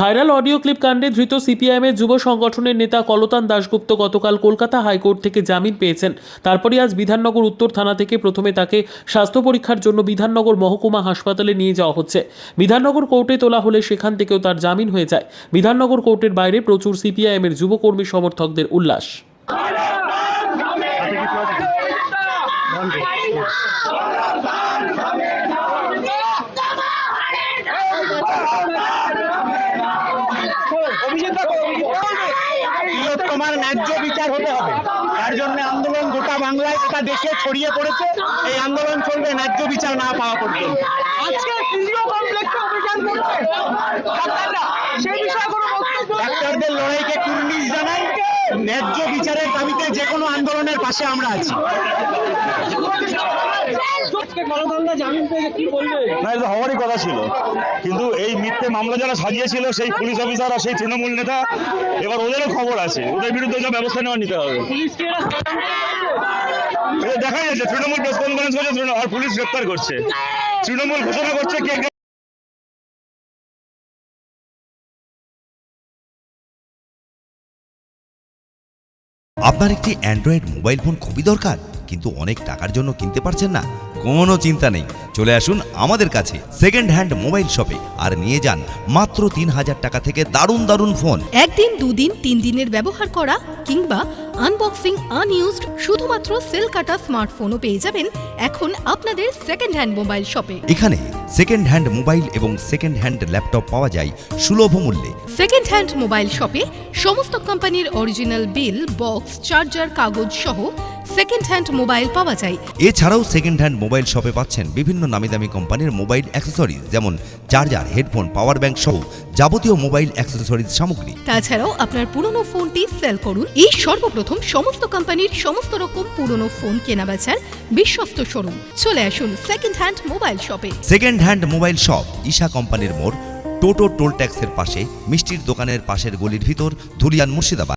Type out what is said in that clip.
Viral audio clip কাণ্ডে ধৃত সিপিআইএমের যুব সংগঠনের নেতা কলতান দাশগুপ্ত গতকাল কলকাতা হাইকোর্ট থেকে জামিন পেয়েছেন। তারপরে আজ বিধাননগর উত্তর থানা থেকে প্রথমে তাকে স্বাস্থ্য পরীক্ষার জন্য বিধাননগর মহকুমা হাসপাতালে নিয়ে যাওয়া হচ্ছে। বিধাননগর কোর্টে তোলা হলে সেখান থেকেও তার জামিন হয়ে যায়। বিধাননগর কোর্টের বাইরে প্রচুর সিপিআইএমের যুবকর্মী সমর্থকদের উল্লাস। তোমার ন্যায্য বিচার হতে হবে। তার জন্য আন্দোলন গোটা বাংলায় গোটা দেশে ছড়িয়ে পড়েছে। এই আন্দোলন চলবে ন্যায্য বিচার না পাওয়া পর্যন্ত। আজকে ডাক্তারদের লড়াইকে কুর্নিশ জানাই। ন্যায্য বিচারের দাবিতে যে কোনো আন্দোলনের পাশে আমরা আছি। না এটা হওয়ারই কথা ছিল। কিন্তু এই মিথ্যে মামলা যারা সাজিয়েছিল সেই পুলিশ অফিসার আর সেই তৃণমূল নেতা এবার ওদেরও খবর আছে। ওদের বিরুদ্ধে যা ব্যবস্থা নেওয়া নিতে হবে। দেখা যাচ্ছে তৃণমূল প্রেস কনফারেন্স করছে আর পুলিশ গ্রেপ্তার করছে। তৃণমূল ঘোষণা করছে কে আপনার একটি অ্যান্ড্রয়েড মোবাইল ফোন খুবই দরকার। কিন্তু অনেক টাকার জন্য কিনতে পারছেন না। কোনো চিন্তা নেই। চলে আসুন আমাদের কাছে সেকেন্ড হ্যান্ড মোবাইল শপে আর নিয়ে যান মাত্র তিন হাজার টাকা থেকে দারুণ দারুণ ফোন একদিন দুদিন তিন দিনের ব্যবহার করা কিংবা আনবক্সিং আনইউজড শুধুমাত্র সেল কাটা স্মার্টফোনও পেয়ে যাবেন এখন আপনাদের সেকেন্ড হ্যান্ড মোবাইল শপে এখানে সেকেন্ড হ্যান্ড মোবাইল এবং সেকেন্ড হ্যান্ড ল্যাপটপ পাওয়া যায় সুলভ মূল্যে। সেকেন্ড হ্যান্ড মোবাইল শপে সমস্ত কোম্পানির অরিজিনাল বিল বক্স চার্জার কাগজ সহ সেকেন্ড হ্যান্ড মোবাইল পাওয়া যায়। এছাড়াও সেকেন্ড হ্যান্ড মোবাইল শপে পাচ্ছেন বিভিন্ন নামি দামি কোম্পানির মোবাইল অ্যাক্সেসরিজ যেমন চার্জার হেডফোন পাওয়ার ব্যাংক সহ যাবতীয় মোবাইল অ্যাক্সেসরিজ সামগ্রী। তাছাড়াও আপনার পুরনো ফোনটি সেল করুন। এই সর্বপ্রথম সমস্ত কোম্পানির সমস্ত রকম পুরনো ফোন কেনাবেচার বিশ্বস্ত শোরুম। চলে আসুন সেকেন্ড হ্যান্ড মোবাইল শপে second hand mobile shop Isha কোম্পানির মোড় টোটো টোল ট্যাক্সের পাশে মিষ্টির দোকানের পাশের গলির ভিতর ধুলিয়ান মুর্শিদাবাদ।